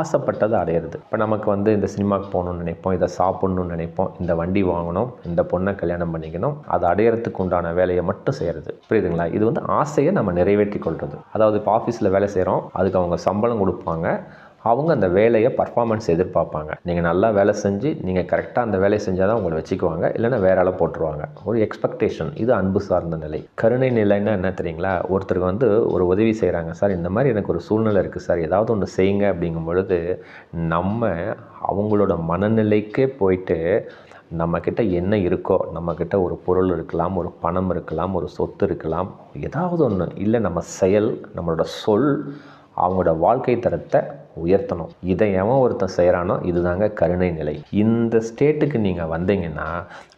ஆசைப்பட்டதை அடையிறது. இப்போ நமக்கு வந்து இந்த சினிமாவுக்கு போகணும்னு நினைப்போம் இதை சாப்பிட்ணுன்னு நினைப்போம் இந்த வண்டி வாங்கணும் இந்த பொண்ணை கல்யாணம் பண்ணிக்கணும் அதை அடையிறதுக்கு உண்டான வேலையை மட்டும் செய்கிறது புரியுதுங்களா? இது வந்து ஆசையை நம்ம நிறைவேற்றி கொள்வது அதாவது இப்போ ஆஃபீஸில் வேலை செய்கிறோம் அதுக்கு அவங்க சம்பளம் கொடுப்பாங்க அவங்க அந்த வேலையை பர்ஃபார்மன்ஸ் எதிர்பார்ப்பாங்க. நீங்கள் நல்லா வேலை செஞ்சு நீங்கள் கரெக்டாக அந்த வேலையை செஞ்சால் தான் உங்களை வச்சுக்குவாங்க. இல்லைன்னா வேற ஆளை போட்டுருவாங்க. ஒரு எக்ஸ்பெக்டேஷன் இது அன்பு சார்ந்த நிலை. கருணை நிலைன்னா என்ன தெரியுங்களா? ஒருத்தருக்கு வந்து ஒரு உதவி செய்கிறாங்க சார் இந்த மாதிரி எனக்கு ஒரு சூழ்நிலை இருக்குது சார் ஏதாவது ஒன்று செய்யுங்க. அப்படிங்கும் பொழுது நம்ம அவங்களோட மனநிலைக்கே போயிட்டு நம்மக்கிட்ட என்ன இருக்கோ நம்மக்கிட்ட ஒரு பொருள் இருக்கலாம் ஒரு பணம் இருக்கலாம் ஒரு சொத்து இருக்கலாம் ஏதாவது ஒன்று இல்லை நம்ம செயல் நம்மளோட சொல் அவங்களோட வாழ்க்கை தரத்தை உயர்த்தணும். இதை எவன் ஒருத்தன் செய்கிறானோ இதுதாங்க கருணை நிலை. இந்த ஸ்டேட்டுக்கு நீங்கள் வந்தீங்கன்னா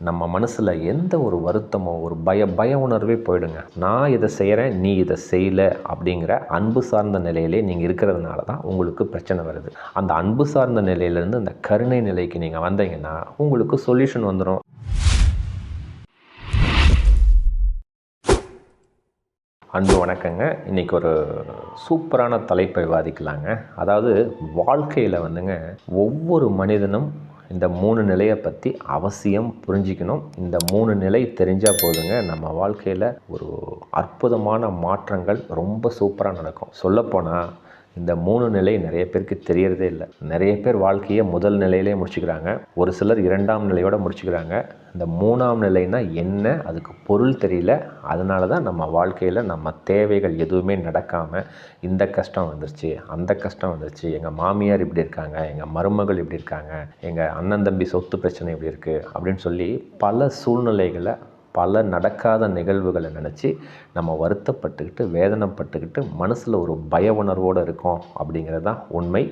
நம்ம மனசில் எந்த ஒரு வருத்தமோ ஒரு பய பய உணர்வே போயிடுங்க. நான் இதை செய்கிறேன் நீ இதை செய்யலை அப்படிங்கிற அன்பு சார்ந்த நிலையிலே நீங்கள் இருக்கிறதுனால தான் உங்களுக்கு பிரச்சனை வருது. அந்த அன்பு சார்ந்த நிலையிலேருந்து அந்த கருணை நிலைக்கு நீங்கள் வந்தீங்கன்னா உங்களுக்கு சொல்யூஷன் வந்துடும் அன்பு வணக்கங்க. இன்றைக்கி ஒரு சூப்பரான தலைப்பை விவாதிக்கலாங்க. அதாவது வாழ்க்கையில் வந்துங்க ஒவ்வொரு மனிதனும் இந்த மூணு நிலையை பற்றி அவசியம் புரிஞ்சிக்கணும். இந்த மூணு நிலை தெரிஞ்சால் போதுங்க நம்ம வாழ்க்கையில் ஒரு அற்புதமான மாற்றங்கள் ரொம்ப சூப்பராக நடக்கும். சொல்லப்போனால் இந்த மூணு நிலை நிறைய பேருக்கு தெரியறதே இல்லை. நிறைய பேர் வாழ்க்கையை முதல் நிலையிலே முடிச்சுக்கிறாங்க. ஒரு சிலர் இரண்டாம் நிலையோடு முடிச்சுக்கிறாங்க. இந்த மூணாம் நிலைனா என்ன? அதுக்கு பொருள் தெரியல. அதனால தான் நம்ம வாழ்க்கையில் நம்ம தேவைகள் எதுவுமே நடக்காமல் இந்த கஷ்டம் வந்துருச்சு அந்த கஷ்டம் வந்துருச்சு எங்கள் மாமியார் இப்படி இருக்காங்க எங்கள் மருமகள் இப்படி இருக்காங்க எங்கள் அண்ணன் தம்பி சொத்து பிரச்சனை இப்படி இருக்குது அப்படின்னு சொல்லி பல சூழ்நிலைகளை பல நடக்காத நிகழ்வுகளை நினச்சி நம்ம வருத்தப்பட்டுக்கிட்டு வேதனைப்பட்டுக்கிட்டு மனசில் ஒரு பய உணர்வோடு இருக்கோம் அப்படிங்கிறது தான் உண்மை.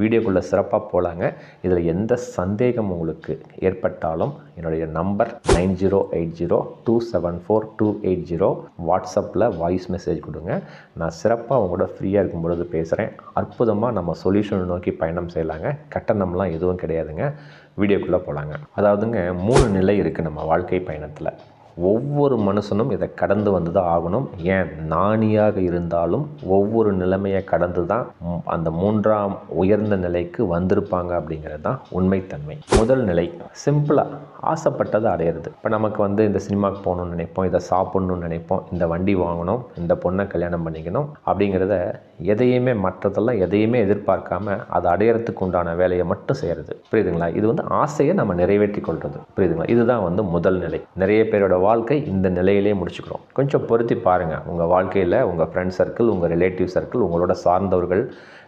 வீடியோக்குள்ளே சிறப்பாக போகலாங்க இதில் எந்த சந்தேகம் உங்களுக்கு ஏற்பட்டாலும் என்னுடைய number nine zero eight zero two seven four two eight zero. வாட்ஸ்அப்பில் வாய்ஸ் மெசேஜ் கொடுங்க. நான் சிறப்பாக உங்களோட ஃப்ரீயாக இருக்கும் பொழுது பேசுகிறேன் அற்புதமாக நம்ம சொல்யூஷன் நோக்கி பயணம் செய்யலாங்க. கட்டணம்லாம் எதுவும் கிடையாதுங்க. வீடியோக்குள்ளே போகலாங்க அதாவதுங்க மூணு நிலை இருக்குது நம்ம வாழ்க்கை பயணத்தில். ஒவ்வொரு மனுஷனும் இதை கடந்து வந்து தான் ஆகணும். ஏன்? நாணியாக இருந்தாலும் ஒவ்வொரு நிலைமையை கடந்து தான் அந்த மூன்றாம் உயர்ந்த நிலைக்கு வந்திருப்பாங்க அப்படிங்கிறது தான் உண்மைத்தன்மை. முதல் நிலை சிம்பிளாக ஆசைப்பட்டதை அடையிறது. இப்போ நமக்கு வந்து இந்த சினிமாவுக்கு போகணும்னு நினைப்போம் இதை சாப்பிட்ணுன்னு நினைப்போம் இந்த வண்டி வாங்கணும் இந்த பொண்ணை கல்யாணம் பண்ணிக்கணும் அப்படிங்கிறத எதையுமே மற்றதெல்லாம் எதையுமே எதிர்பார்க்காம அதை அடையிறதுக்கு உண்டான வேலையை மட்டும் செய்கிறது புரியுதுங்களா? இது வந்து ஆசையை நம்ம நிறைவேற்றி கொள்வது புரியுதுங்களா? இதுதான் வந்து முதல் நிலை. நிறைய பேரோட வாழ்க்கை இந்த நிலையிலே முடிச்சுக்கிறோம். கொஞ்சம் பொருத்தி பாருங்கள் உங்கள் வாழ்க்கையில் உங்கள் ஃப்ரெண்ட் சர்க்கிள் உங்கள் ரிலேட்டிவ் சர்க்கிள் உங்களோட சார்ந்தவர்கள்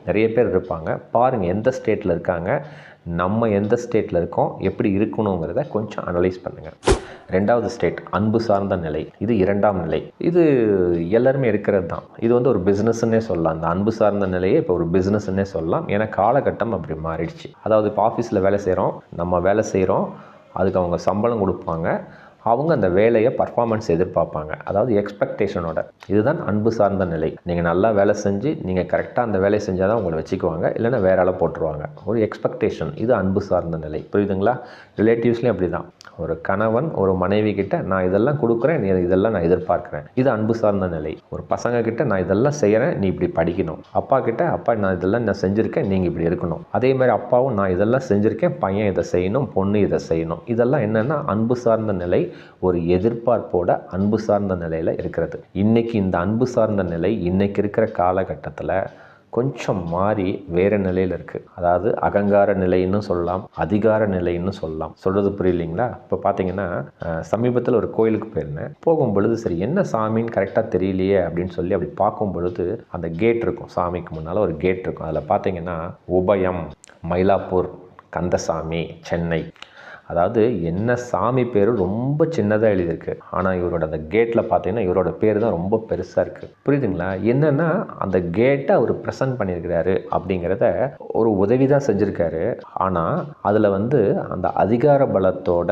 நிறைய பேர் இருப்பாங்க. பாருங்கள் எந்த ஸ்டேட்டில் இருக்காங்க நம்ம எந்த ஸ்டேட்டில் இருக்கோம் எப்படி இருக்கணுங்கிறத கொஞ்சம் அனலைஸ் பண்ணுங்கள் ரெண்டாவது ஸ்டேட் அன்பு சார்ந்த நிலை. இது இரண்டாம் நிலை. இது எல்லாருமே இருக்கிறது தான். இது வந்து ஒரு பிஸ்னஸ்ன்னே சொல்லலாம். அந்த அன்பு சார்ந்த நிலையை இப்போ ஒரு பிஸ்னஸ்ன்னே சொல்லலாம். ஏன்னா காலகட்டம் அப்படி மாறிடுச்சு. அதாவது இப்போ ஆஃபீஸில் வேலை செய்கிறோம் நம்ம வேலை செய்கிறோம் அதுக்கு அவங்க சம்பளம் கொடுப்பாங்க. அவங்க அந்த வேலையை பர்ஃபார்மன்ஸ் எதிர்பார்ப்பாங்க. அதாவது எக்ஸ்பெக்டேஷனோட இதுதான் அன்பு சார்ந்த நிலை. நீங்கள் நல்லா வேலை செஞ்சு நீங்கள் கரெக்டாக அந்த வேலையை செஞ்சால் தான் உங்களை வச்சுக்குவாங்க. இல்லைன்னா வேற ஆளை போட்டுருவாங்க. ஒரு எக்ஸ்பெக்டேஷன் இது அன்பு சார்ந்த நிலை. புரியுதுங்களா? ரிலேட்டிவ்ஸ்லேயும் அப்படி தான் ஒரு கணவன் ஒரு மனைவி கிட்ட நான் இதெல்லாம் கொடுக்குறேன். நீ இதெல்லாம் நான் எதிர்பார்க்குறேன். இது அன்பு சார்ந்த நிலை. ஒரு பசங்க கிட்ட நான் இதெல்லாம் செய்கிறேன் நீ இப்படி படிக்கணும். அப்பா கிட்ட அப்பா நான் இதெல்லாம் நான் செஞ்சுருக்கேன். நீங்கள் இப்படி இருக்கணும் அதே மாதிரி அப்பாவும் நான் இதெல்லாம் செஞ்சுருக்கேன். பையன் இதை செய்யணும். பொண்ணு இதை செய்யணும். இதெல்லாம் என்னென்னா அன்பு சார்ந்த நிலை. ஒரு எதிர்பார்ப்போட அன்பு சார்ந்த நிலையில் இருக்கிறது. இன்னைக்கு இந்த அன்பு சார்ந்த நிலை இன்றைக்கி இருக்கிற காலகட்டத்தில் கொஞ்சம் மாறி வேறு நிலையில் இருக்குது அதாவது அகங்கார நிலைன்னு சொல்லலாம் அதிகார நிலைன்னு சொல்லலாம். சொல்கிறது புரியலைங்களா? இப்போ பார்த்தீங்கன்னா சமீபத்தில் ஒரு கோயிலுக்கு போயிருந்தேன். போகும் பொழுது சரி என்ன சாமின்னு கரெக்டாக தெரியலையே அப்படின்னு சொல்லி அப்படி பார்க்கும் பொழுது அந்த கேட் இருக்கும். சாமிக்கு முன்னால் ஒரு கேட் இருக்கும். அதில் பார்த்தீங்கன்னா உபயம் மயிலாப்பூர் கந்தசாமி சென்னை. அதாவது என்ன சாமி பேர் ரொம்ப சின்னதாக எழுதியிருக்கு. ஆனால் இவரோட அந்த கேட்டில் பார்த்தீங்கன்னா இவரோட பேர் தான் ரொம்ப பெருசாக இருக்குது புரியுதுங்களா? என்னென்னா அந்த கேட்டை அவர் ப்ரெசன்ட் பண்ணியிருக்கிறாரு அப்படிங்கிறத ஒரு உதவி தான் செஞ்சுருக்காரு. ஆனால் அதில் வந்து அந்த அதிகார பலத்தோட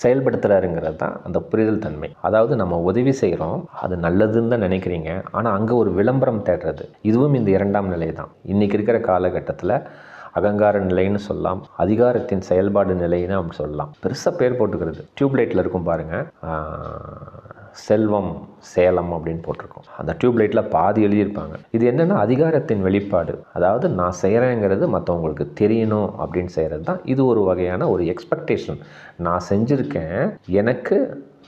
செயல்படுத்துகிறாருங்கிறது தான் அந்த புரிதல் தன்மை. அதாவது நம்ம உதவி செய்கிறோம் அது நல்லதுன்னு தான் நினைக்கிறீங்க. ஆனால் அங்கே ஒரு விளம்பரம் தேடுறது. இதுவும் இந்த இரண்டாம் நிலை தான் இன்றைக்கி இருக்கிற காலகட்டத்தில் அகங்கார நிலைன்னு சொல்லலாம் அதிகாரத்தின் செயல்பாடு நிலைன்னு அப்படி சொல்லலாம். பெருசாக பேர் போட்டுக்கிறது. டியூப்லைட்டில் இருக்கும் பாருங்கள் செல்வம் சேலம் அப்படின்னு போட்டிருக்கோம். அந்த டியூப்லைட்டில் பாதி எழுதியிருப்பாங்க. இது என்னென்னா அதிகாரத்தின் வெளிப்பாடு. அதாவது நான் செய்கிறேங்கிறது மற்றவங்களுக்கு தெரியணும் அப்படின்னு செய்கிறது தான் இது ஒரு வகையான ஒரு எக்ஸ்பெக்டேஷன் நான் செஞ்சுருக்கேன் எனக்கு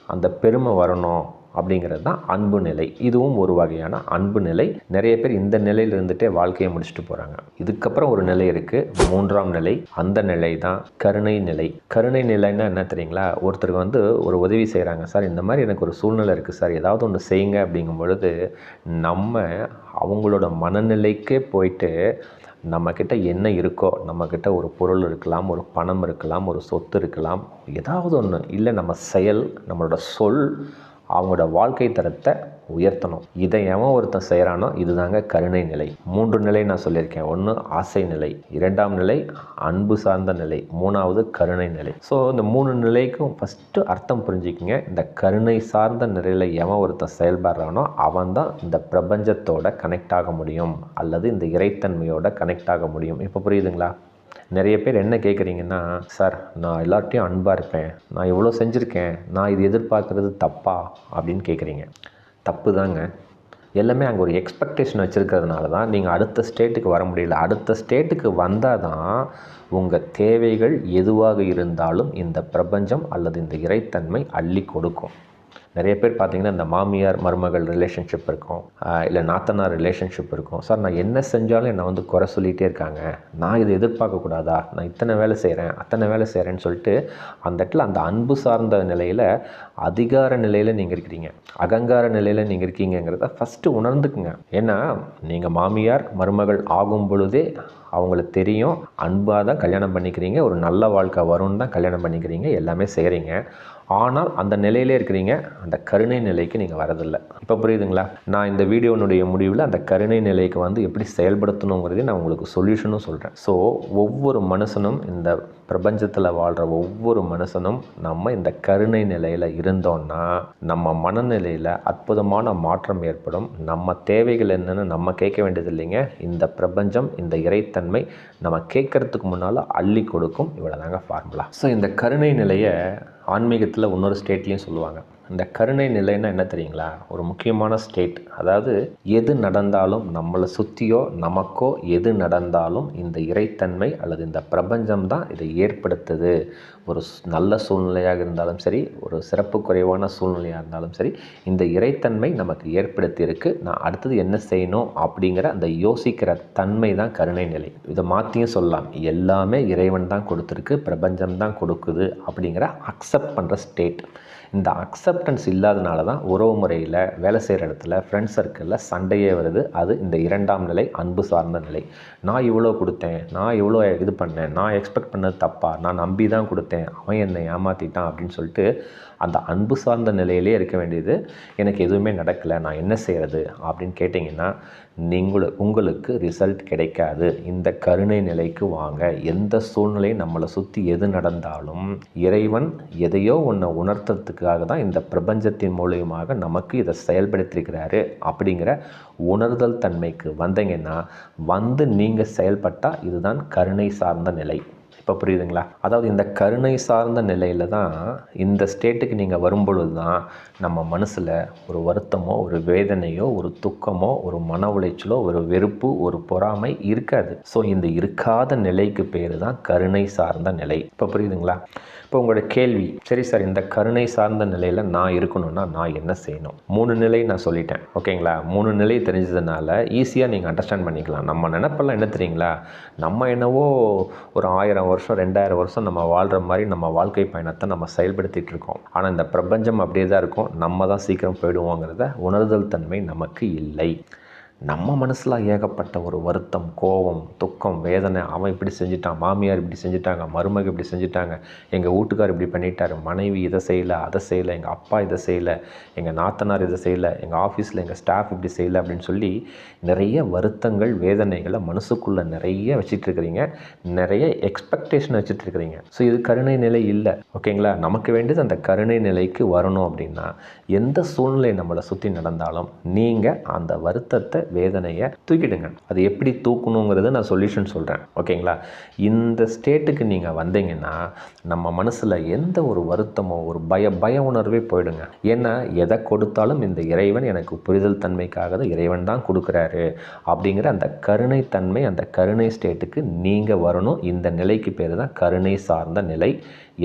அந்த பெருமை வரணும் அப்படிங்கிறது தான் அன்பு நிலை. இதுவும் ஒரு வகையான அன்பு நிலை. நிறைய பேர் இந்த நிலையில் இருந்துகிட்டே வாழ்க்கையை முடிச்சுட்டு போகிறாங்க இதுக்கப்புறம் ஒரு நிலை இருக்குது மூன்றாம் நிலை. அந்த நிலை தான் கருணை நிலை. கருணை நிலைன்னா என்ன தெரியுங்களா? ஒருத்தருக்கு வந்து ஒரு உதவி செய்கிறாங்க சார் இந்த மாதிரி எனக்கு ஒரு சூழ்நிலை இருக்குது சார். ஏதாவது ஒன்று செய்யுங்க. அப்படிங்கும் பொழுது நம்ம அவங்களோட மனநிலைக்கே போயிட்டு நம்மக்கிட்ட என்ன இருக்கோ நம்மக்கிட்ட ஒரு பொருள் இருக்கலாம் ஒரு பணம் இருக்கலாம் ஒரு சொத்து இருக்கலாம் ஏதாவது ஒன்று இல்லை நம்ம செயல் நம்மளோட சொல் அவங்களோட வாழ்க்கை தரத்தை உயர்த்தணும். இதை எவன் ஒருத்தன் செய்கிறானோ இதுதாங்க கருணை நிலை. மூன்று நிலை நான் சொல்லியிருக்கேன். ஒன்று ஆசை நிலை. இரண்டாம் நிலை அன்பு சார்ந்த நிலை. மூணாவது கருணை நிலை. ஸோ இந்த மூணு நிலைக்கும் ஃபஸ்ட்டு அர்த்தம் புரிஞ்சுக்கிங்க. இந்த கருணை சார்ந்த நிலையில் எவன் ஒருத்தன் செயல்படுறானோ அவன் தான் இந்த பிரபஞ்சத்தோட கனெக்ட் ஆக முடியும். அல்லது இந்த இறைத்தன்மையோட கனெக்ட் ஆக முடியும். இப்போ புரியுதுங்களா? நிறைய பேர் என்ன கேட்குறீங்கன்னா சார் நான் எல்லார்ட்டையும் அன்பாக இருப்பேன். நான் இவ்வளோ செஞ்சுருக்கேன். நான் இது எதிர்பார்க்குறது தப்பா? அப்படின்னு கேட்குறீங்க தப்பு தாங்க எல்லாமே அங்கே ஒரு எக்ஸ்பெக்டேஷன் வச்சுருக்கிறதுனால தான் நீங்கள் அடுத்த ஸ்டேட்டுக்கு வர முடியல. அடுத்த ஸ்டேட்டுக்கு வந்தால் தான் உங்கள் தேவைகள் எதுவாக இருந்தாலும் இந்த பிரபஞ்சம் அல்லது இந்த இறைத்தன்மை அள்ளி கொடுக்கும். நிறைய பேர் பார்த்தீங்கன்னா இந்த மாமியார் மருமகள் ரிலேஷன்ஷிப் இருக்கும். இல்லை நாத்தனார் ரிலேஷன்ஷிப் இருக்கும். சார் நான் என்ன செஞ்சாலும் என்னை வந்து குறை சொல்லிகிட்டே இருக்காங்க. நான் இதை எதிர்பார்க்கக்கூடாதா நான் இத்தனை வேலை செய்கிறேன் அத்தனை வேலை செய்கிறேன்னு சொல்லிட்டு அந்த இடத்துல அந்த அன்பு சார்ந்த நிலையில் அதிகார நிலையில் நீங்கள் இருக்கிறீங்க. அகங்கார நிலையில் நீங்கள் இருக்கீங்கிறத ஃபஸ்ட்டு உணர்ந்துக்குங்க. ஏன்னா நீங்கள் மாமியார் மருமகள் ஆகும் பொழுதே அவங்களுக்கு தெரியும். அன்பாக தான் கல்யாணம் பண்ணிக்கிறீங்க. ஒரு நல்ல வாழ்க்கை வரும்னு தான் கல்யாணம் பண்ணிக்கிறீங்க. எல்லாமே செய்கிறீங்க ஆனால் அந்த நிலையிலே இருக்கிறீங்க. அந்த கருணை நிலைக்கு நீங்கள் வரதில்லை. இப்போ புரியுதுங்களா? நான் இந்த வீடியோனுடைய முடிவில் அந்த கருணை நிலைக்கு வந்து எப்படி செயல்படுத்தணுங்கிறதே நான் உங்களுக்கு சொல்யூஷனும் சொல்கிறேன் ஸோ ஒவ்வொரு மனுஷனும் இந்த பிரபஞ்சத்தில் வாழ்கிற ஒவ்வொரு மனுஷனும் நம்ம இந்த கருணை நிலையில் இருந்தோம்னா நம்ம மனநிலையில் அற்புதமான மாற்றம் ஏற்படும். நம்ம தேவைகள் என்னென்னு நம்ம கேட்க வேண்டியது இல்லைங்க. இந்த பிரபஞ்சம் இந்த இறைத்தன்மை நம்ம கேட்கறதுக்கு முன்னால் அள்ளி கொடுக்கும் இவ்வளோதாங்க ஃபார்முலா ஸோ இந்த கருணை நிலையை ஆன்மீகத்தில் இன்னொரு ஸ்டேட்லேயும் சொல்லுவாங்க. இந்த கருணை நிலைன்னா என்ன தெரியுங்களா? ஒரு முக்கியமான ஸ்டேட் அதாவது எது நடந்தாலும் நம்மளை சுற்றியோ நமக்கோ எது நடந்தாலும் இந்த இறைத்தன்மை அல்லது இந்த பிரபஞ்சம் தான் இதை ஏற்படுத்துது. ஒரு நல்ல சூழ்நிலையாக இருந்தாலும் சரி ஒரு சிறப்பு குறைவான சூழ்நிலையாக இருந்தாலும் சரி இந்த இறைத்தன்மை நமக்கு ஏற்படுத்தியிருக்கு நான் அடுத்தது என்ன செய்யணும் அப்படிங்கிற அந்த யோசிக்கிற தன்மை தான் கருணை நிலை. இதை மாற்றியும் சொல்லலாம். எல்லாமே இறைவன் தான் கொடுத்துருக்கு பிரபஞ்சம் தான் கொடுக்குது அப்படிங்கிற அக்செப்ட் பண்ணுற ஸ்டேட் இந்த அக்செப்டன்ஸ் இல்லாதனால தான் உறவு முறையில் வேலை செய்கிற இடத்துல ஃப்ரெண்ட்ஸ் சர்க்கிளில் சண்டையே வருது. அது இந்த இரண்டாம் நிலை அன்பு சார்ந்த நிலை. நான் இவ்வளோ கொடுத்தேன் நான் இவ்வளோ இது பண்ணேன் நான் எக்ஸ்பெக்ட் பண்ணது தப்பா நான் நம்பி தான் கொடுத்தேன் அவன் என்னை ஏமாற்றிட்டான் அப்படின்னு சொல்லிட்டு அந்த அன்பு சார்ந்த நிலையிலே இருக்க வேண்டியது. எனக்கு எதுவுமே நடக்கலை நான் என்ன செய்கிறது அப்படின்னு கேட்டிங்கன்னா நீங்கள் உங்களுக்கு ரிசல்ட் கிடைக்காது. இந்த கருணை நிலைக்கு வாங்க. எந்த சூழ்நிலையும் நம்மளை சுற்றி எது நடந்தாலும் இறைவன் எதையோ ஒன்றை உணர்த்துறதுக்காக தான் இந்த பிரபஞ்சத்தின் மூலியமாக நமக்கு இதை செயல்படுத்திருக்கிறாரு அப்படிங்கிற உணர்தல் தன்மைக்கு வந்தீங்கன்னா வந்து நீங்கள் செயல்பட்டால் இதுதான் கருணை சார்ந்த நிலை. இப்போ புரியுதுங்களா? அதாவது இந்த கருணை சார்ந்த நிலையில் தான் இந்த ஸ்டேட்டுக்கு நீங்கள் வரும்பொழுது தான் நம்ம மனசில் ஒரு வருத்தமோ ஒரு வேதனையோ ஒரு துக்கமோ ஒரு மன உளைச்சலோ ஒரு வெறுப்பு ஒரு பொறாமை இருக்காது. ஸோ இந்த இருக்காத நிலைக்கு பேர் தான் கருணை சார்ந்த நிலை. இப்போ புரியுதுங்களா? இப்போ உங்களோட கேள்வி சரி சார் இந்த கருணை சார்ந்த நிலையில் நான் இருக்கணும்னா நான் என்ன செய்யணும்? மூணு நிலை நான் சொல்லிட்டேன் ஓகேங்களா? மூணு நிலை தெரிஞ்சதுனால ஈஸியாக நீங்கள் அண்டர்ஸ்டாண்ட் பண்ணிக்கலாம். நம்ம நினப்பெல்லாம் என்ன தெரியுங்களா? நம்ம என்னவோ ஒரு ஆயிரம் வருஷம் ரெண்டாயிரம் வருஷம் நம்ம வாழ்கிற மாதிரி நம்ம வாழ்க்கை பயணத்தை நம்ம செயல்படுத்திகிட்டு இருக்கோம். ஆனால் இந்த பிரபஞ்சம் அப்படியே தான் இருக்கும். நம்ம தான் சீக்கிரம் போயிடுவோங்கிறத உணர்தல் தன்மை நமக்கு இல்லை. நம்ம மனசில் ஏகப்பட்ட ஒரு வருத்தம் கோபம் துக்கம் வேதனை. அவன் இப்படி செஞ்சுட்டான் மாமியார் இப்படி செஞ்சுட்டாங்க மருமக இப்படி செஞ்சுட்டாங்க எங்கள் வீட்டுக்கார் இப்படி பண்ணிட்டாரு மனைவி இதை செய்யலை அதை செய்யலை எங்கள் அப்பா இதை செய்யலை எங்கள் நாத்தனார் இதை செய்யலை எங்கள் ஆஃபீஸில் எங்கள் ஸ்டாஃப் இப்படி செய்யலை அப்படின்னு சொல்லி நிறைய வருத்தங்கள் வேதனைகளை மனசுக்குள்ளே நிறைய வச்சிட்ருக்கிறீங்க நிறைய எக்ஸ்பெக்டேஷன் வச்சிட்ருக்கிறீங்க ஸோ இது கருணை நிலை இல்லை. ஓகேங்களா நமக்கு வேண்டியது அந்த கருணை நிலைக்கு வரணும் அப்படின்னா எந்த சூழ்நிலை நம்மளை சுற்றி நடந்தாலும் நீங்கள் அந்த வருத்தத்தை வேதனையை தூக்கிடுங்க. அது எப்படி தூக்கணுங்கிறது நான் சொல்யூஷன் சொல்கிறேன் ஓகேங்களா? இந்த ஸ்டேட்டுக்கு நீங்கள் வந்தீங்கன்னா நம்ம மனசில் எந்த ஒரு வருத்தமோ ஒரு பய பய உணர்வே போயிடுங்க. ஏன்னா எதை கொடுத்தாலும் இந்த இறைவன் எனக்கு புரிதல் தன்மைக்காக தான் இறைவன் தான் கொடுக்குறாரு. அப்படிங்கிற அந்த கருணை தன்மை அந்த கருணை ஸ்டேட்டுக்கு நீங்கள் வரணும். இந்த நிலைக்கு பேர் தான் கருணை சார்ந்த நிலை.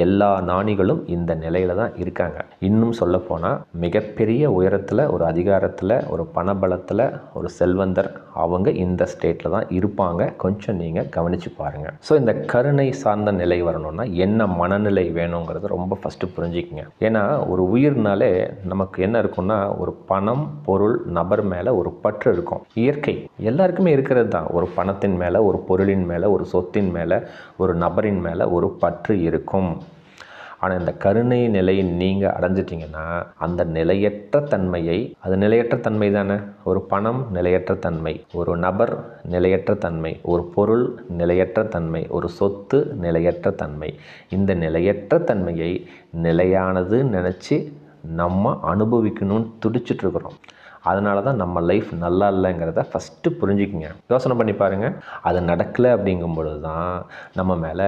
எல்லா நாணிகளும் இந்த நிலையில தான் இருக்காங்க. இன்னும் சொல்லப்போனால் மிகப்பெரிய உயரத்தில் ஒரு அதிகாரத்தில் ஒரு பணபலத்தில் ஒரு செல்வந்தர் அவங்க இந்த ஸ்டேட்டில் தான் இருப்பாங்க. கொஞ்சம் நீங்கள் கவனித்து பாருங்கள் ஸோ இந்த கருணை சார்ந்த நிலை வரணும்னா என்ன மனநிலை வேணுங்கிறத ரொம்ப ஃபஸ்ட்டு புரிஞ்சுக்கங்க. ஏன்னா ஒரு உயிர்னாலே நமக்கு என்ன இருக்கும்னா ஒரு பணம் பொருள் நபர் மேலே ஒரு பற்று இருக்கும். இயற்கை எல்லாருக்குமே இருக்கிறது தான். ஒரு பணத்தின் மேலே ஒரு பொருளின் மேலே ஒரு சொத்தின் மேலே ஒரு நபரின் மேலே ஒரு பற்று இருக்கும். ஆனால் இந்த கருணை நிலையை நீங்கள் அடைஞ்சிட்டிங்கன்னா அந்த நிலையற்ற தன்மையை அது நிலையற்ற தன்மை தானே? ஒரு பணம் நிலையற்ற தன்மை ஒரு நபர் நிலையற்ற தன்மை ஒரு பொருள் நிலையற்ற தன்மை ஒரு சொத்து நிலையற்ற தன்மை. இந்த நிலையற்ற தன்மையை நிலையானது நினச்சி நம்ம அனுபவிக்கணும்னு துடிச்சிட்ருக்குறோம். அதனால தான் நம்ம லைஃப் நல்லா இல்லைங்கிறத ஃபஸ்ட்டு புரிஞ்சுக்குங்க. யோசனை பண்ணி பாருங்கள் அது நடக்கலை அப்படிங்கும் பொழுது தான் நம்ம மேலே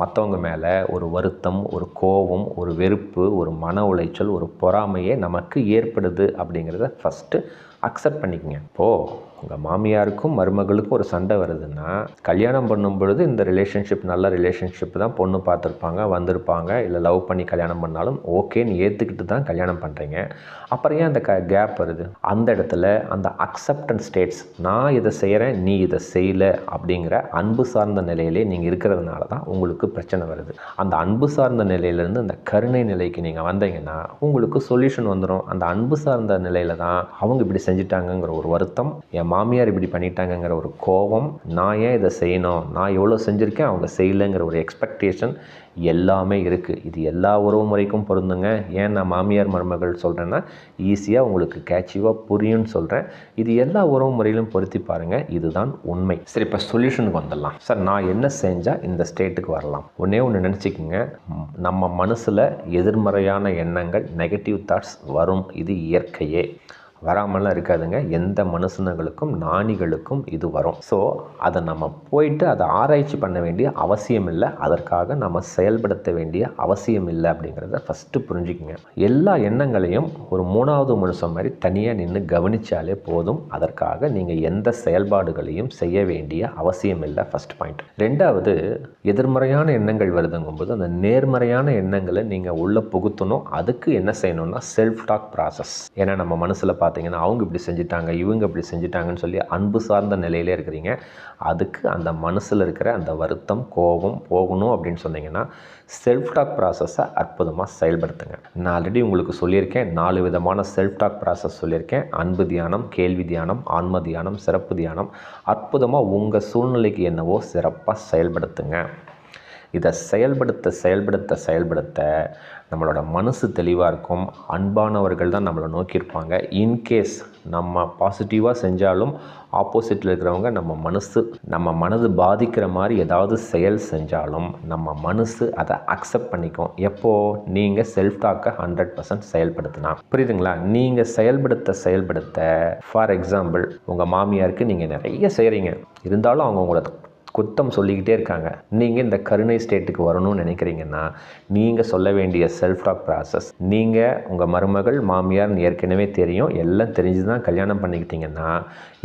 மற்றவங்க மேலே ஒரு வருத்தம் ஒரு கோபம் ஒரு வெறுப்பு ஒரு மன உளைச்சல் ஒரு பொறாமையே நமக்கு ஏற்படுது அப்படிங்கிறத ஃபஸ்ட்டு அக்செப்ட் பண்ணிக்கங்க. இப்போது உங்கள் மாமியாருக்கும் மருமகளுக்கும் ஒரு சண்டை வருதுன்னா கல்யாணம் பண்ணும் பொழுது இந்த ரிலேஷன்ஷிப் நல்ல ரிலேஷன்ஷிப் தான் பொண்ணு பார்த்துருப்பாங்க வந்திருப்பாங்க. இல்லை லவ் பண்ணி கல்யாணம் பண்ணாலும் ஓகேன்னு ஏற்றுக்கிட்டு தான் கல்யாணம் பண்ணுறீங்க அப்புறம் ஏன் அந்த க கேப் வருது? அந்த இடத்துல அந்த அக்செப்டன்ஸ் ஸ்டேட்ஸ் நான் இதை செய்கிறேன் நீ இதை செய்யலை அப்படிங்கிற அன்பு சார்ந்த நிலையிலே நீங்கள் இருக்கிறதுனால தான் உங்களுக்கு பிரச்சனை வருது. அந்த அன்பு சார்ந்த நிலையிலேருந்து அந்த கருணை நிலைக்கு நீங்கள் வந்தீங்கன்னா உங்களுக்கு சொல்யூஷன் வந்துடும் அந்த அன்பு சார்ந்த நிலையில தான் அவங்க இப்படி செஞ்சுட்டாங்கங்கிற ஒரு வருத்தம் என் மாமியார் இப்படி பண்ணிட்டாங்கங்கிற ஒரு கோபம் நான் ஏன் இதை செய்யணும்? நான் எவ்வளோ செஞ்சுருக்கேன்? அவங்க செய்யலைங்கிற ஒரு எக்ஸ்பெக்டேஷன் எல்லாமே இருக்குது இது எல்லா உறவு முறைக்கும் பொருந்துங்க. ஏன் நான் மாமியார் மருமகள் சொல்கிறேன்னா ஈஸியாக உங்களுக்கு கேட்சிவாக புரியும்னு சொல்கிறேன் இது எல்லா உறவு முறையிலும் பொருத்தி பாருங்கள் இதுதான் உண்மை. சரி இப்போ சொல்யூஷனுக்கு வந்துடலாம். சார் நான் என்ன செஞ்சால் இந்த ஸ்டேட்டுக்கு வரலாம்? ஒன்றே ஒன்று நினச்சிக்கோங்க. நம்ம மனசில் எதிர்மறையான எண்ணங்கள் நெகட்டிவ் தாட்ஸ் வரும். இது இயற்கையே. வராமலாம் இருக்காதுங்க. எந்த மனுஷனங்களுக்கும் நாணிகளுக்கும் இது வரும். ஸோ அதை நம்ம போயிட்டு அதை ஆராய்ச்சி பண்ண வேண்டிய அவசியம் இல்லை. அதற்காக நம்ம செயல்படுத்த வேண்டிய அவசியம் இல்லை அப்படிங்கிறத ஃபஸ்ட்டு புரிஞ்சுக்குங்க. எல்லா எண்ணங்களையும் ஒரு மூணாவது மனுஷன் மாதிரி தனியாக நின்று கவனித்தாலே போதும். அதற்காக நீங்கள் எந்த செயல்பாடுகளையும் செய்ய வேண்டிய அவசியம் இல்லை. ஃபஸ்ட் பாயிண்ட் ரெண்டாவது எதிர்மறையான எண்ணங்கள் வருதுங்கும்போது அந்த நேர்மறையான எண்ணங்களை நீங்கள் உள்ளே புகுத்தணும். அதுக்கு என்ன செய்யணும்னா செல்ஃப் டாக் ப்ராசஸ் ஏன்னா நம்ம மனசில் பார்த்து பார்த்தீங்கன்னா அவங்க இப்படி செஞ்சுட்டாங்க இவங்க இப்படி செஞ்சுட்டாங்கன்னு சொல்லி அன்பு சார்ந்த நிலையிலே இருக்கிறீங்க. அதுக்கு அந்த மனசில் இருக்கிற அந்த வருத்தம் கோபம் போகணும் அப்படின்னு சொன்னீங்கன்னா செல்ஃப் டாக் ப்ராசஸை அற்புதமாக செயல்படுத்துங்க. நான் ஆல்ரெடி உங்களுக்கு சொல்லியிருக்கேன் நாலு விதமான செல்ஃப் டாக் ப்ராசஸ் சொல்லியிருக்கேன். அன்பு தியானம் கேள்வி தியானம் ஆன்ம தியானம் சிறப்பு தியானம். அற்புதமாக உங்கள் சூழ்நிலைக்கு என்னவோ சிறப்பாக செயல்படுத்துங்க. இதை செயல்படுத்த செயல்படுத்த செயல்படுத்த நம்மளோட மனசு தெளிவாக இருக்கும் அன்பானவர்கள் தான் நம்மளை நோக்கியிருப்பாங்க. இன்கேஸ் நம்ம பாசிட்டிவாக செஞ்சாலும் ஆப்போசிட்டில் இருக்கிறவங்க நம்ம மனசு நம்ம மனது பாதிக்கிற மாதிரி ஏதாவது செயல் செஞ்சாலும் நம்ம மனசு அதை அக்செப்ட் பண்ணிக்கும். எப்போது நீங்கள் செல்ஃப் டாக்கை ஹண்ட்ரட் பர்சன்ட் செயல்படுத்தினா. புரியுதுங்களா? நீங்கள் செயல்படுத்த செயல்படுத்த ஃபார் எக்ஸாம்பிள் உங்கள் மாமியாருக்கு நீங்கள் நிறைய செய்கிறீங்க இருந்தாலும் அவங்க உங்களை குத்தம் சொல்லிக்கிட்டே இருக்காங்க. நீங்கள் இந்த கருணை ஸ்டேட்டுக்கு வரணும்னு நினைக்கிறீங்கன்னா நீங்கள் சொல்ல வேண்டிய செல்ஃப் டாக் ப்ராசஸ் நீங்கள் உங்கள் மருமகள் மாமியார்னு ஏற்கனவே தெரியும். எல்லாம் தெரிஞ்சு தான் கல்யாணம் பண்ணிக்கிட்டீங்கன்னா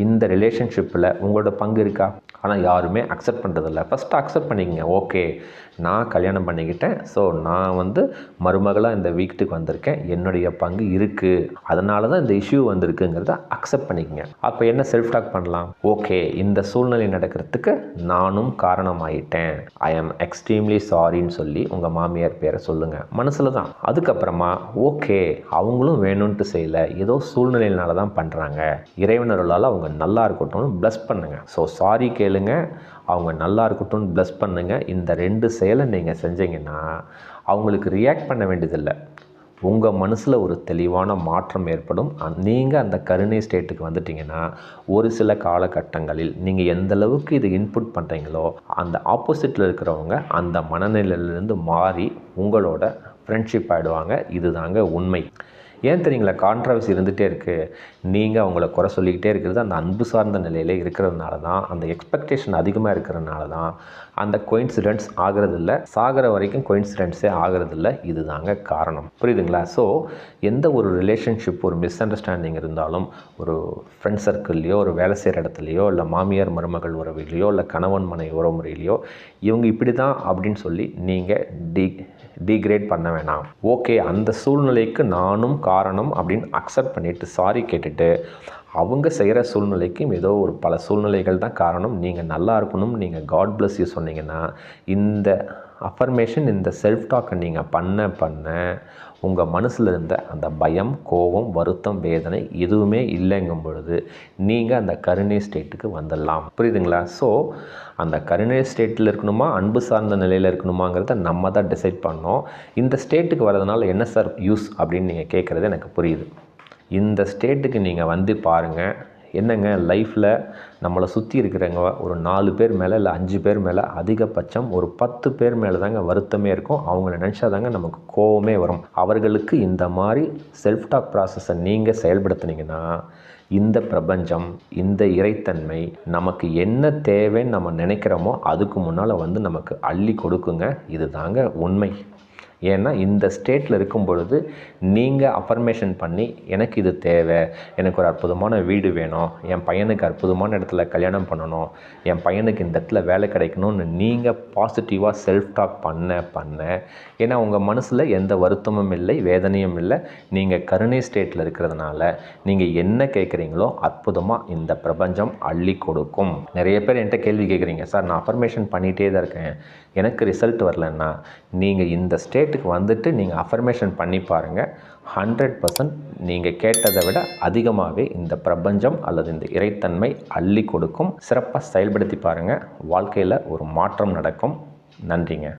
இந்த ரிலேஷன்ஷிப்பில் உங்களோட பங்கு இருக்கா? ஆனால் யாருமே அக்செப்ட் பண்ணுறதில்ல ஃபஸ்ட்டு அக்செப்ட் பண்ணிக்கங்க. ஓகே நான் கல்யாணம் பண்ணிக்கிட்டேன். ஸோ நான் வந்து மருமகளாக இந்த வீட்டுக்கு வந்திருக்கேன். என்னுடைய பங்கு இருக்குது அதனால தான் இந்த இஷ்யூ வந்திருக்குங்கிறத அக்செப்ட் பண்ணிக்கங்க. அப்போ என்ன செல்ஃப் டாக் பண்ணலாம்? ஓகே இந்த சூழ்நிலை நடக்கிறதுக்கு நானும் காரணமாயிட்டேன். ஐ ஆம் எக்ஸ்ட்ரீம்லி சாரின்னு சொல்லி உங்கள் மாமியார் பேரை சொல்லுங்கள் மனசில் தான். அதுக்கப்புறமா ஓகே அவங்களும் வேணும்ன்ட்டு செய்யலை. ஏதோ சூழ்நிலையினால தான் பண்ணுறாங்க இறைவனர்களால் அவங்க நல்லா இருக்கட்டும்னு ப்ளஸ் பண்ணுங்கள் ஸோ சாரி கேளுங்க. அவங்க நல்லா இருக்கட்டும்னு ப்ளஸ் பண்ணுங்கள் இந்த ரெண்டு செயலை நீங்கள் செஞ்சீங்கன்னா அவங்களுக்கு ரியாக்ட் பண்ண வேண்டியதில்லை. உங்கள் மனசில் ஒரு தெளிவான மாற்றம் ஏற்படும். நீங்கள் அந்த கருணை ஸ்டேட்டுக்கு வந்துட்டிங்கன்னா ஒரு சில காலகட்டங்களில் நீங்கள் எந்த அளவுக்கு இது இன்புட் பண்ணுறீங்களோ அந்த ஆப்போசிட்டில் இருக்கிறவங்க அந்த மனநிலையிலேருந்து மாறி உங்களோட ஃப்ரெண்ட்ஷிப் ஆகிடுவாங்க இதுதாங்க உண்மை. ஏன் தெரியுங்களா? கான்ட்ரவர்சி இருந்துகிட்டே இருக்குது நீங்கள் அவங்கள குறை சொல்லிக்கிட்டே இருக்கிறது அந்த அன்பு சார்ந்த நிலையில் இருக்கிறதுனால தான் அந்த எக்ஸ்பெக்டேஷன் அதிகமாக இருக்கிறதுனால தான் அந்த கோயின்சிடென்ட்ஸ் ஆகிறதில்ல. சாகிற வரைக்கும் கோயின்சிடென்ட்ஸே ஆகிறதில்ல. இதுதாங்க காரணம். புரியுதுங்களா? ஸோ எந்த ஒரு ரிலேஷன்ஷிப் ஒரு மிஸ் அண்டர்ஸ்டாண்டிங் இருந்தாலும் ஒரு ஃப்ரெண்ட் சர்க்கிள்லையோ ஒரு வேலை செய்கிற இடத்துலையோ இல்லை மாமியார் மருமகள் உறவிலையோ இல்லை கணவன் மனை உறவுமுறையிலையோ இவங்க இப்படி தான் அப்படின்னு சொல்லி நீங்கள் டி டிகிரேட் பண்ண வேணாம். ஓகே அந்த சூழ்நிலைக்கு நானும் காரணம் அப்படின்னு அக்செப்ட் பண்ணிவிட்டு சாரி கேட்டுட்டு அவங்க செய்கிற சூழ்நிலைக்கும் ஏதோ ஒரு பல சூழ்நிலைகள் தான் காரணம். நீங்கள் நல்லா இருக்கணும் நீங்கள் காட் பிளஸ் யூ சொன்னீங்கன்னா இந்த அஃபர்மேஷன் இந்த செல்ஃப் டாக்கை நீங்கள் பண்ண பண்ண உங்கள் மனசில் இருந்த அந்த பயம் கோபம் வருத்தம் வேதனை எதுவுமே இல்லைங்கும் பொழுது நீங்கள் அந்த கருணை ஸ்டேட்டுக்கு வந்துடலாம். புரியுதுங்களா? ஸோ அந்த கருணை ஸ்டேட்டில் இருக்கணுமா? அன்பு சார்ந்த நிலையில் இருக்கணுமாங்கிறத நம்ம தான் டிசைட் பண்ணோம். இந்த ஸ்டேட்டுக்கு வர்றதுனால என்ன சார் யூஸ் அப்படின்னு நீங்கள் கேட்குறது எனக்கு புரியுது. இந்த ஸ்டேட்டுக்கு நீங்கள் வந்து பாருங்கள் என்னங்க? லைஃப்பில் நம்மளை சுற்றி இருக்கிறவங்க ஒரு நாலு பேர் மேலே இல்லை அஞ்சு பேர் மேலே அதிகபட்சம் ஒரு பத்து பேர் மேலே தாங்க வருத்தமே இருக்கும். அவங்கள நினச்சா தாங்க நமக்கு கோவமே வரும். அவர்களுக்கு இந்த மாதிரி செல்ஃப் டாக் ப்ராசஸை நீங்கள் செயல்படுத்துனீங்கன்னா இந்த பிரபஞ்சம் இந்த இறைத்தன்மை நமக்கு என்ன தேவைன்னு நம்ம நினைக்கிறோமோ அதுக்கு முன்னால் வந்து நமக்கு அள்ளி கொடுக்குங்க. இது தாங்க உண்மை. ஏன்னா இந்த ஸ்டேட்டில் இருக்கும் பொழுது நீங்கள் அஃபர்மேஷன் பண்ணி எனக்கு இது தேவை. எனக்கு ஒரு அற்புதமான வீடு வேணும். என் பையனுக்கு அற்புதமான இடத்துல கல்யாணம் பண்ணணும். என் பையனுக்கு இந்த இடத்துல வேலை கிடைக்கணும்னு நீங்கள் பாசிட்டிவாக செல்ஃப் டாக் பண்ண பண்ண. ஏன்னா உங்கள் மனசில் எந்த வருத்தமும் இல்லை வேதனையும் இல்லை. நீங்கள் கருணை ஸ்டேட்டில் இருக்கிறதுனால நீங்கள் என்ன கேட்குறீங்களோ அற்புதமாக இந்த பிரபஞ்சம் அள்ளி கொடுக்கும். நிறைய பேர் என்கிட்ட கேள்வி கேட்குறீங்க சார் நான் அஃபர்மேஷன் பண்ணிகிட்டே தான் இருக்கேன். எனக்கு ரிசல்ட் வரலன்னா நீங்கள் இந்த ஸ்டேட் ஸ்டேட்டுக்கு வந்துட்டு நீங்கள் அஃபர்மேஷன் பண்ணி பாருங்கள் ஹண்ட்ரட் பர்சன்ட் நீங்கள் கேட்டதை விட அதிகமாகவே இந்த பிரபஞ்சம் அல்லது இந்த இறைத்தன்மை அள்ளி கொடுக்கும். சிறப்பாக செயல்படுத்தி பாருங்கள் வாழ்க்கையில் ஒரு மாற்றம் நடக்கும். நன்றிங்க.